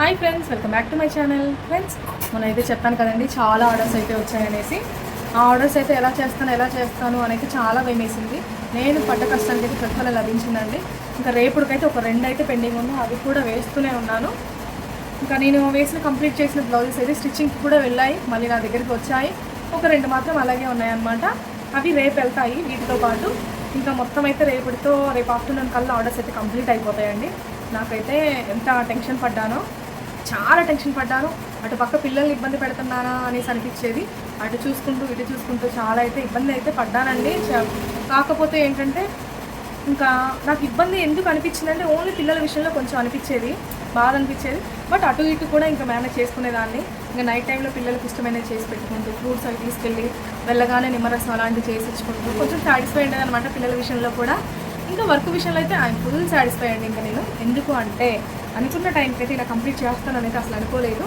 Hi friends welcome back to my channel. Friends మొన్న అయితే చెప్పాను కదండి చాలా ఆర్డర్స్ అయితే వచ్చాయనేసి. ఆ ఆర్డర్స్ అయితే ఎలా చేస్తాను ఎలా చేస్తాను అనేది చాలా భయమేసింది నేను పడ్డ కష్టానికి అయితే ప్రతిఫలం లభించిందండి. ఇంకా రేపుడికైతే ఒక రెండు అయితే పెండింగ్ ఉంది అవి కూడా వేస్తూనే ఉన్నాను. ఇంకా నేను వేసిన కంప్లీట్ చేసిన బ్లౌజెస్ అయితే స్టిచ్చింగ్కి కూడా వెళ్ళాయి మళ్ళీ నా దగ్గరికి వచ్చాయి. ఒక రెండు మాత్రం అలాగే ఉన్నాయన్నమాట. అవి రేపు వెళ్తాయి వీటితో పాటు. ఇంకా మొత్తం అయితే రేపటితో రేపు ఆఫ్టర్నూన్ కల్లా ఆర్డర్స్ అయితే కంప్లీట్ అయిపోతాయండి. నాకైతే ఎంత టెన్షన్ పడ్డానో. చాలా టెన్షన్ పడ్డాను. అటు పక్క పిల్లల్ని ఇబ్బంది పెడుతున్నానా అనేసి అనిపించేది. అటు చూసుకుంటూ ఇటు చూసుకుంటూ చాలా అయితే ఇబ్బంది అయితే పడ్డానండి. కాకపోతే ఏంటంటే ఇంకా నాకు ఇబ్బంది ఎందుకు అనిపించిందంటే ఓన్లీ పిల్లల విషయంలో కొంచెం అనిపించేది బాధ అనిపించేది. బట్ అటు ఇటు కూడా ఇంకా మేనేజ్ చేసుకునేదాన్ని. ఇంకా నైట్ టైంలో పిల్లలకి ఇష్టమైనవి చేసి పెట్టుకుంటూ ఫ్రూట్స్ అవి తీసుకెళ్ళి వెళ్ళగానే నిమ్మరసం అలాంటివి చేసి ఇచ్చుకుంటూ కొంచెం సాటిస్ఫై అయ్యేది అనమాట పిల్లల విషయంలో కూడా. ఇంకా వర్క్ విషయంలో అయితే ఆయన ఫుల్ సాటిస్ఫై అండి ఇంకా నేను. ఎందుకు అంటే అనుకున్న టైంకి అయితే ఇలా కంప్లీట్ చేస్తానని అయితే అసలు అనుకోలేదు.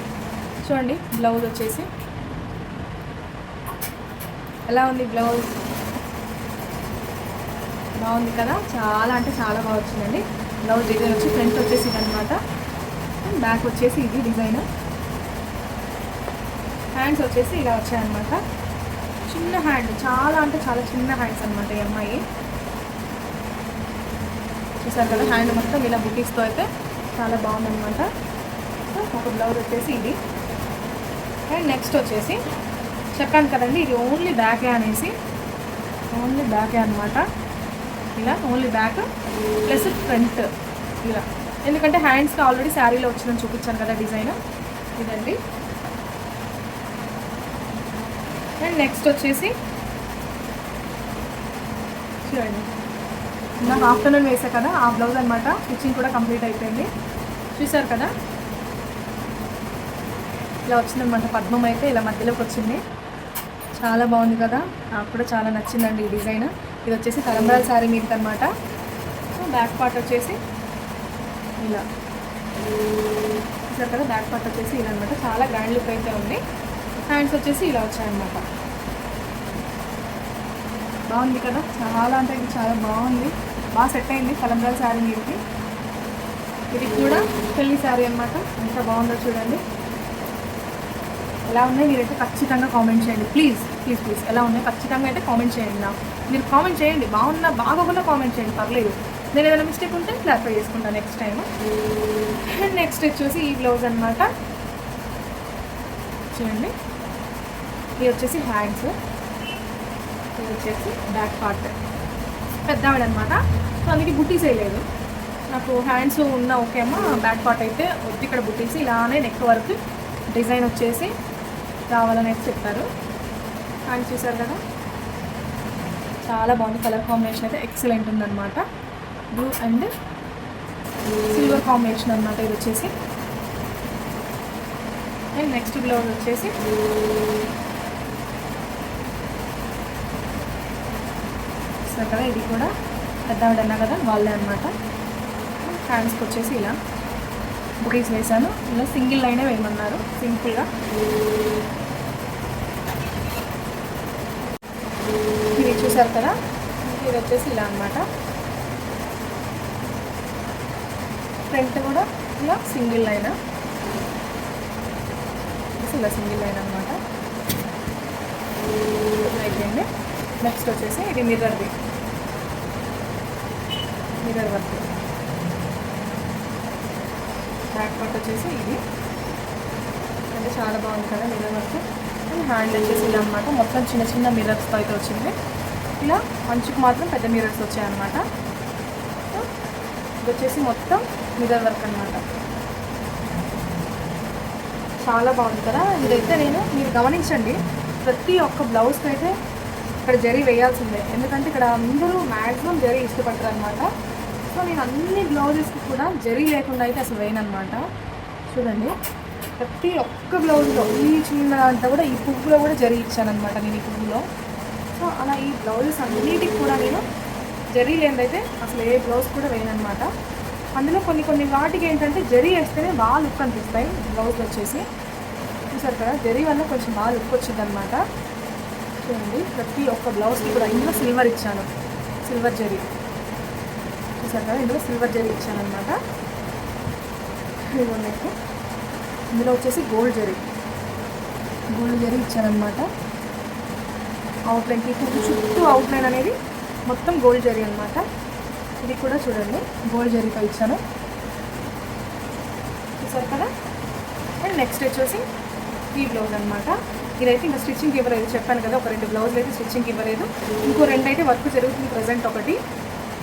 చూడండి బ్లౌజ్ వచ్చేసి. ఎలా ఉంది బ్లౌజ్? బాగుంది కదా? చాలా అంటే చాలా బాగా వచ్చిందండి. బ్లౌజ్ డిజైన్ వచ్చి ఫ్రంట్ వచ్చేసి అనమాట బ్యాక్ వచ్చేసి ఇది డిజైన్. హ్యాండ్స్ వచ్చేసి ఇలా వచ్చాయన్నమాట. చిన్న హ్యాండ్ చాలా అంటే చాలా చిన్న హ్యాండ్స్ అనమాట ఈ అమ్మాయి. చూసారు కదా హ్యాండ్ మొత్తం ఇలా బుటీస్తో అయితే చాలా బాగుందనమాట ఒక బ్లౌజ్ వచ్చేసి ఇది. అండ్ నెక్స్ట్ వచ్చేసి చెప్పాను కదండి ఇది ఓన్లీ బ్యాకే అనేసి. ఓన్లీ బ్యాకే అనమాట ఇలా ఓన్లీ బ్యాక్ ప్లస్ ఫ్రంట్ ఇలా. ఎందుకంటే హ్యాండ్స్కి ఆల్రెడీ శారీలో వచ్చిందని చూపించాను కదా డిజైన్. ఇదండి. అండ్ నెక్స్ట్ వచ్చేసి చూడండి. నాకు ఆఫ్టర్నూన్ వేసా కదా ఆ బ్లౌజ్ అనమాట స్టిచ్చింగ్ కూడా కంప్లీట్ అయిపోయింది. చూసారు కదా? ఇలా వచ్చిందనమాట పద్మం అయితే ఇలా మధ్యలోకి వచ్చింది. చాలా బాగుంది కదా? నాకు కూడా చాలా నచ్చిందండి ఈ డిజైన్. ఇది వచ్చేసి తలంబ్రాల శారీ మీద అనమాట సో బ్యాక్ పార్ట్ వచ్చేసి ఇలా. చూసారు కదా? బ్యాక్ పార్ట్ వచ్చేసి ఇలా అనమాట చాలా గ్రాండ్ లుక్ అయితే ఉంది. హ్యాండ్స్ వచ్చేసి ఇలా వచ్చాయన్నమాట. బాగుంది కదా? చాలా అంటే చాలా బాగుంది. బాగా సెట్ అయింది కలంబ్రాల్ శారీ మీదకి. ఇది కూడా పెళ్ళి శారీ అనమాట ఎంత బాగుందో చూడండి. ఎలా ఉన్నాయి మీరైతే ఖచ్చితంగా కామెంట్ చేయండి. ప్లీజ్ ప్లీజ్ ప్లీజ్ ఎలా ఉన్నాయి? ఖచ్చితంగా అయితే కామెంట్ చేయండి నా మీరు కామెంట్ చేయండి. బాగున్నా బాగోకుండా కామెంట్ చేయండి. పర్లేదు. నేను ఏదైనా మిస్టేక్ ఉంటే క్లారిఫై చేసుకుంటాను నెక్స్ట్ టైం అండ్ నెక్స్ట్ వచ్చేసి ఈ బ్లౌజ్ అనమాట చూడండి. ఇది వచ్చేసి హ్యాండ్స్ ఇది వచ్చేసి బ్యాక్ పార్ట్ పెద్ద ఆవిడ అనమాట సో అందుకే బుట్టీస్ వేయలేదు. నాకు హ్యాండ్స్ ఉన్న ఓకే అమ్మ బ్యాక్ పార్ట్ అయితే వద్దు ఇక్కడ బుట్టీస్ ఇలానే నెక్ వర్క్ డిజైన్ వచ్చేసి రావాలని అయితే చెప్పారు. హ్యాండ్స్ చూసారు కదా? చాలా బాగుంది. కలర్ కాంబినేషన్ అయితే ఎక్సలెంట్ ఉందన్నమాట. బ్లూ అండ్ సిల్వర్ కాంబినేషన్ అనమాట ఇది వచ్చేసి. అండ్ నెక్స్ట్ బ్లౌజ్ వచ్చేసి చూస్తారు కదా ఇది కూడా పెద్ద అన్నా కదా వాళ్ళే అనమాట హ్యాండ్స్కి వచ్చేసి ఇలా బుటీస్ వేసాను ఇలా సింగిల్ లైనే వేయమన్నారు సింపుల్గా. ఇది చూసారు కదా ఇది వచ్చేసి ఇలా అనమాట ఫ్రంట్ కూడా ఇలా సింగిల్ లైన్. ఇలా సింగిల్ లైన్ అనమాట అయిపోయింది నెక్స్ట్ వచ్చేసి ఇది మిర్రర్ది మిర్రర్ వర్క్. బ్యాక్ పార్ట్ వచ్చేసి ఇది. అంటే చాలా బాగుంది కదా మిర్రర్ వర్క్. అండ్ హ్యాండ్ వచ్చేసి ఇలా అనమాట మొత్తం చిన్న చిన్న మిర్రర్స్తో అయితే వచ్చింది. ఇలా అంచుకు మాత్రం పెద్ద మిర్రర్స్ వచ్చాయన్నమాట ఇది వచ్చేసి మొత్తం మిర్రర్ వర్క్ అనమాట చాలా బాగుంది కదా. ఇదైతే నేను మీరు గమనించండి ప్రతి ఒక్క బ్లౌజ్కి అయితే ఇక్కడ జరీ వేయాల్సిందే. ఎందుకంటే ఇక్కడ అందరూ మ్యాక్సిమం జరీ ఇష్టపడతారు అనమాట సో నేను అన్ని బ్లౌజెస్కి కూడా జరీ లేకుండా అయితే అసలు వేయను అనమాట చూడండి ప్రతి ఒక్క బ్లౌజ్లో ఈ చిన్న అంతా కూడా ఈ పువ్వులో కూడా జరీ ఇచ్చానమాట నేను ఈ పువ్వులో. సో అలా ఈ బ్లౌజెస్ అన్నిటికి కూడా నేను జరీ లేనిదైతే అసలు ఏ బ్లౌజ్ కూడా వేయను అనమాట అందులో కొన్ని కొన్ని వాటికి ఏంటంటే జరీ వేస్తేనే బాగా లుక్ అనిపిస్తాయి బ్లౌజ్ వచ్చేసి. చూసారు కదా జరీ వల్ల కొంచెం బాగా లుక్ వచ్చింది అనమాట చూడండి ప్రతి ఒక్క బ్లౌజ్కి కూడా ఇందులో సిల్వర్ ఇచ్చాను. సిల్వర్ జరీ. చూసారు కదా ఇందులో సిల్వర్ జరీ ఇచ్చాను అనమాట ఇదిగో మీకు ఇందులో వచ్చేసి గోల్డ్ జరీ గోల్డ్ జరీ ఇచ్చారనమాట అవుట్లైన్కి చుట్టూ అవుట్లైన్ అనేది మొత్తం గోల్డ్ జరీ అనమాట ఇది కూడా చూడండి గోల్డ్ జరీతో ఇచ్చాను. చూసారు కదా? అండ్ నెక్స్ట్ వచ్చేసి ఈ బ్లౌజ్ అనమాట ఇదైతే ఇంకా స్టిచ్చింగ్ ఇవ్వలేదు. చెప్పాను కదా ఒక రెండు బ్లౌజులు అయితే స్టిచ్చింగ్ ఇవ్వలేదు. ఇంకో రెండు అయితే వర్క్ జరుగుతుంది ప్రజెంట్ ఒకటి.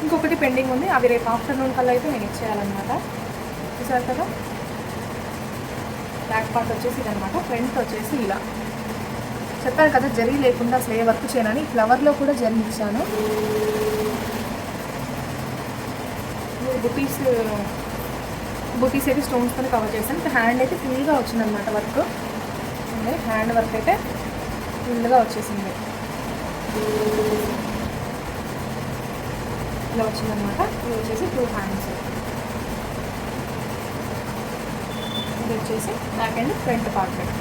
ఇంకొకటి పెండింగ్ ఉంది. అవి రేపు ఆఫ్టర్నూన్ కల్లా అయితే నేను ఇచ్చేయాలన్నమాట. చూసారు కదా? బ్యాక్ పార్ట్ వచ్చేసి ఇదనమాట ఫ్రంట్ వచ్చేసి ఇలా. చెప్పాను కదా జరీ లేకుండా అసలు ఏ వర్క్ చేయనని ఫ్లవర్లో కూడా జరీ ఇచ్చాను. బుటీస్ బుటీస్ అయితే స్టోన్స్తో కవర్ చేశాను. హ్యాండ్ అయితే ఫుల్గా వచ్చిందనమాట వర్క్. హ్యాండ్ వర్క్ అయితే ఫుల్గా వచ్చేసింది. ఇలా వచ్చిందనమాట. ఇది వచ్చేసి టూ హ్యాండ్స్ ఇది వచ్చేసి బ్యాక్ అండ్ ఫ్రంట్ పాకెట్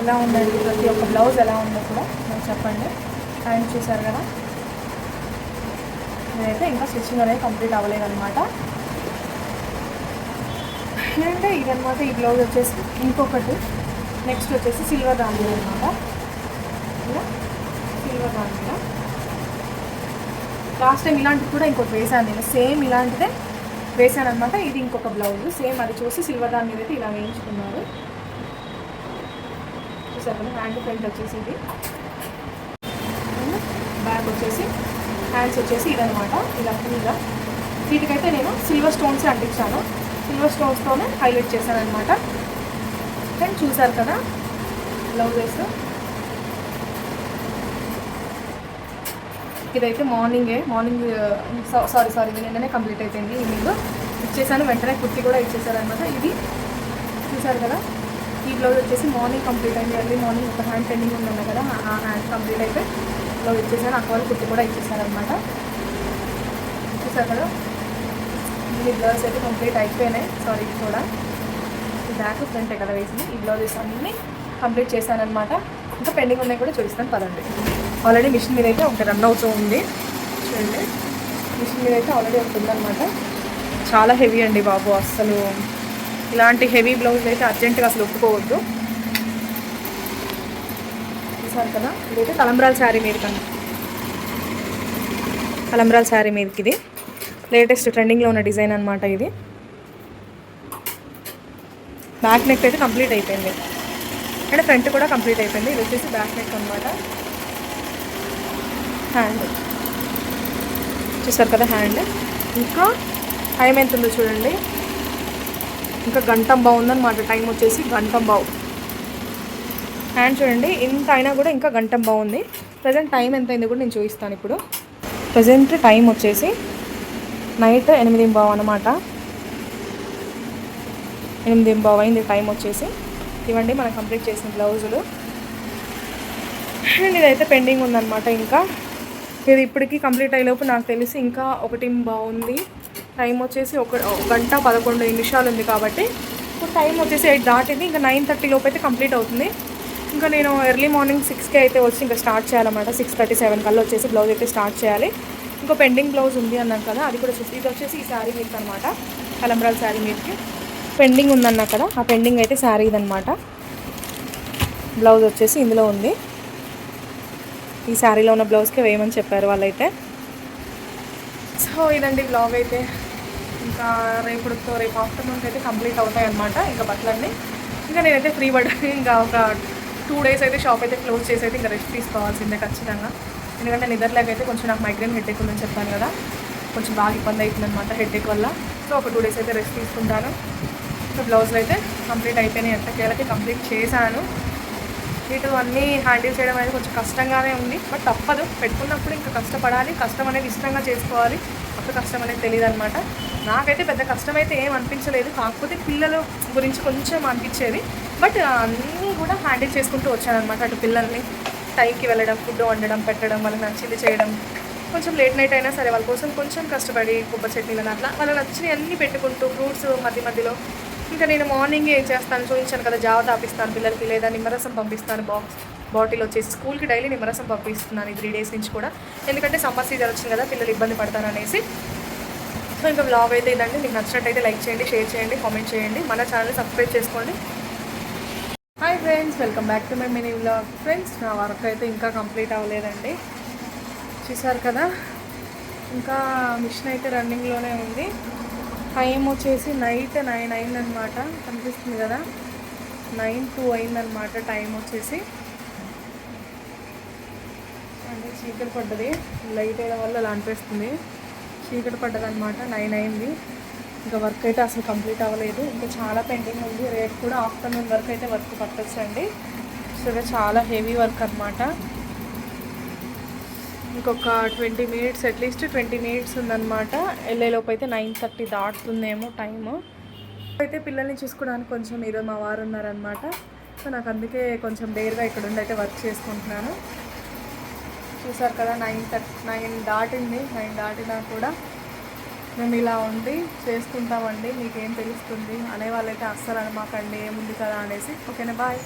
ఎలా ఉందండి? ప్రతి ఒక్క బ్లౌజ్ ఎలా ఉందో కూడా నాకు చెప్పండి. హ్యాండ్ చూసారు కదా? నేనైతే ఇంకా స్టిచ్చింగ్ అనేది కంప్లీట్ అవ్వలేదు అనమాట అంటే ఇదనమాట ఈ బ్లౌజ్ వచ్చేసి ఇంకొకటి. నెక్స్ట్ వచ్చేసి సిల్వర్ దాని అనమాట. ఇలా. సిల్వర్ దాంట్లో లాస్ట్ టైం ఇలాంటిది కూడా ఇంకొకటి వేసాను నేను. సేమ్ ఇలాంటిదే వేసాను అనమాట ఇది ఇంకొక బ్లౌజ్ సేమ్ అది చూసి సిల్వర్ దాని మీద అయితే ఇలా వేయించుకున్నారు. చూసారు హ్యాండ్ ప్రింట్ వచ్చేసి ఇది. బ్యాక్ వచ్చేసి హ్యాండ్స్ వచ్చేసి ఇదనమాట ఇలా ఫుల్గా వీటికైతే నేను సిల్వర్ స్టోన్స్ అంటించాను. సిల్వర్ స్టోన్స్తోనే హైలైట్ చేశాను అనమాట అండ్ చూసారు కదా బ్లౌజెస్ ఇదైతే మార్నింగే మార్నింగ్ సారీ సారీ ఇది నిన్ననే కంప్లీట్ అయిపోయింది ఈవినింగ్ ఇచ్చేసాను వెంటనే కుర్తి కూడా ఇచ్చేసారనమాట ఇది చూసారు కదా? ఈ బ్లౌజ్ వచ్చేసి మార్నింగ్ కంప్లీట్ అయింది ఎర్లీ మార్నింగ్ ఒక హ్యాండ్ పెండింగ్ ఉందన్న కదా ఆ హ్యాండ్ కంప్లీట్ అయితే బ్లౌజ్ ఇచ్చేసాను అక్క వాళ్ళు కుర్తి కూడా ఇచ్చేసారనమాట చూసారు కదా? ఈ బ్లౌజ్ అయితే కంప్లీట్ అయిపోయినాయి సారీ ఇది కూడా. ఈ బ్యాక్ ఫ్రంటే కదా వేసింది ఈ బ్లౌజెస్ అన్నీ కంప్లీట్ చేశానమాట ఇంకా పెండింగ్ ఉన్నాయి కూడా చూపిస్తాను పదండి. ఆల్రెడీ మిషన్ మీద అయితే ఒకటి రన్ అవుతూ ఉంది. చూడండి. మిషన్ మీద అయితే ఆల్రెడీ ఒకటి ఉందన్నమాట. చాలా హెవీ అండి బాబు అస్సలు. ఇలాంటి హెవీ బ్లౌజ్ అయితే అర్జెంటుగా అసలు ఒప్పుకోవద్దు. చూసారు కదా? ఇదైతే తలంబ్రాల శారీ మీద కన్నా తలంబ్రాల శారీ మీదకి ఇది. లేటెస్ట్ ట్రెండింగ్లో ఉన్న డిజైన్ అనమాట ఇది. బ్యాక్ నెక్ అయితే కంప్లీట్ అయిపోయింది. అంటే ఫ్రంట్ కూడా కంప్లీట్ అయిపోయింది. ఇది వచ్చేసి బ్యాక్ నెక్ అనమాట హ్యాండ్ చూసారు కదా హ్యాండ్ ఇంకా టైం ఎంత ఉందో చూడండి. ఇంకా గంటం బాగుందన్నమాట టైం వచ్చేసి గంటం బావు. హ్యాండ్ చూడండి. ఇంత అయినా కూడా ఇంకా గంటం బాగుంది ప్రజెంట్ టైం ఎంత అయింది కూడా నేను చూపిస్తాను ఇప్పుడు. ప్రజెంట్ టైం వచ్చేసి నైట్ ఎనిమిది బావు అనమాట ఎనిమిది బావు అయింది. టైం వచ్చేసి ఇవ్వండి. మనం కంప్లీట్ చేసిన బ్లౌజులు అండ్ hmm, ఇదైతే పెండింగ్ ఉందన్నమాట. ఇంకా ఇది ఇప్పటికీ కంప్లీట్ అయ్యేలోపు నాకు తెలిసి ఇంకా ఒకటి బాగుంది. టైం వచ్చేసి ఒక ఒక గంట పదకొండు నిమిషాలు ఉంది కాబట్టి ఇప్పుడు టైం వచ్చేసి ఎయిట్ దాటింది. ఇంకా నైన్ థర్టీ లోపు అయితే కంప్లీట్ అవుతుంది. ఇంకా నేను ఎర్లీ మార్నింగ్ సిక్స్కి అయితే వచ్చి ఇంకా స్టార్ట్ చేయాలన్నమాట. సిక్స్ థర్టీ సెవెన్ కల్లా వచ్చేసి బ్లౌజ్ అయితే స్టార్ట్ చేయాలి. ఇంకో పెండింగ్ బ్లౌజ్ ఉంది అన్నాను కదా అది కూడా చూసి ఇది వచ్చేసి ఈ శారీ మీదకి అనమాట కలంబ్రాల శారీ మీదకి పెండింగ్ ఉందన్నా కదా ఆ పెండింగ్ అయితే శారీ ఇదనమాట బ్లౌజ్ వచ్చేసి ఇందులో ఉంది. ఈ శారీలో ఉన్న బ్లౌజ్కి వేయమని చెప్పారు వాళ్ళైతే. సో ఇదండి బ్లాగ్ అయితే. ఇంకా రేపుడుతో రేపు ఆఫ్టర్నూన్కి అయితే కంప్లీట్ అవుతాయి అనమాట ఇంకా బట్టలన్నీ. ఇంకా నేనైతే ఫ్రీ పడ్డాను ఇంకా ఒక టూ డేస్ అయితే షాప్ అయితే క్లోజ్ చేసి అయితే ఇంకా రెస్ట్ తీసుకోవాల్సిందే ఖచ్చితంగా. ఎందుకంటే నిద్రలేక అయితే కొంచెం నాకు మైగ్రేన్ హెడ్ ఉందని చెప్పాను కదా. కొంచెం బాగా ఇబ్బంది అవుతుంది అనమాట హెడ్ వల్ల. సో ఒక టూ డేస్ అయితే రెస్ట్ తీసుకుంటాను. సో బ్లౌజ్లు అయితే కంప్లీట్ అయిపోయినాయి. ఎంత కేలకి కంప్లీట్ చేశాను. ఇటు అన్నీ హ్యాండిల్ చేయడం అనేది కొంచెం కష్టంగానే ఉంది. బట్ తప్పదు. పెట్టుకున్నప్పుడు ఇంకా కష్టపడాలి. కష్టం అనేది ఇష్టంగా చేసుకోవాలి. అప్పుడు కష్టం అనేది తెలియదు అనమాట నాకైతే పెద్ద కష్టం అయితే ఏం అనిపించలేదు. కాకపోతే పిల్లల గురించి కొంచెం అనిపించేది. బట్ అన్నీ కూడా హ్యాండిల్ చేసుకుంటూ వచ్చానమాట అటు పిల్లల్ని. టైంకి వెళ్ళడం ఫుడ్ వండడం పెట్టడం వాళ్ళకి నచ్చింది చేయడం. కొంచెం లేట్ నైట్ అయినా సరే వాళ్ళ కోసం కొంచెం కష్టపడి కొబ్బరి చట్నీలను అట్లా వాళ్ళు నచ్చినవి అన్నీ పెట్టుకుంటూ ఫ్రూట్స్ మధ్య మధ్యలో ఇంకా నేను మార్నింగ్ చేస్తాను చూపించాను కదా జావ తాపిస్తాను పిల్లలకి లేదా నిమ్మరసం పంపిస్తాను బాక్స్ బాటిల్ వచ్చేసి స్కూల్కి డైలీ నిమ్మరసం పంపిస్తున్నాను ఈ త్రీ డేస్ నుంచి కూడా. ఎందుకంటే సమ్మర్ సీజన్ వచ్చింది కదా పిల్లలు ఇబ్బంది పడతారు అనేసి. సో ఇంకా బ్లాగ్ అయితే ఇదండి. మీకు నచ్చినట్టయితే లైక్ చేయండి షేర్ చేయండి కామెంట్ చేయండి. మన ఛానల్ సబ్స్క్రైబ్ చేసుకోండి. Hi friends welcome back to my mini blog friends నా వర్క్ అయితే ఇంకా కంప్లీట్ అవ్వలేదండి. చూసారు కదా? ఇంకా మిషన్ అయితే రన్నింగ్లోనే ఉంది. టైం వచ్చేసి నైట్ నైన్ అయిందనమాట కనిపిస్తుంది కదా? నైన్ టూ అయిందనమాట టైం వచ్చేసి. అంటే చీకటి పడ్డది. లైట్ వేయడం వల్ల అలా అనిపిస్తుంది. చీకటి పడ్డది అనమాట నైన్ అయింది. ఇంకా వర్క్ అయితే అసలు కంప్లీట్ అవ్వలేదు. ఇంకా చాలా పెండింగ్ ఉంది. రేపు కూడా ఆఫ్టర్నూన్ వరకు అయితే వర్క్ పట్టొచ్చండి. సో ఇది చాలా హెవీ వర్క్ అనమాట ఇంకొక twenty minutes at least twenty minutes ఉందన్నమాట. వెళ్ళేలోపు అయితే నైన్ థర్టీ దాటుతుందేమో టైము. అయితే పిల్లల్ని చూసుకోవడానికి కొంచెం ఈరోజు మా వారు ఉన్నారనమాట సో నాకు అందుకే కొంచెం డేర్గా ఇక్కడ ఉండి అయితే వర్క్ చేసుకుంటున్నాను. చూసారు కదా నైన్ థర్టీ నైన్ దాటింది. నైన్ దాటినా కూడా మేము ఇలా ఉండి చేసుకుంటామండి. మీకేం తెలుస్తుంది? అనే వాళ్ళైతే అస్సలు అనమాకండి ఏముంది కదా అనేసి. ఓకేనా బాయ్.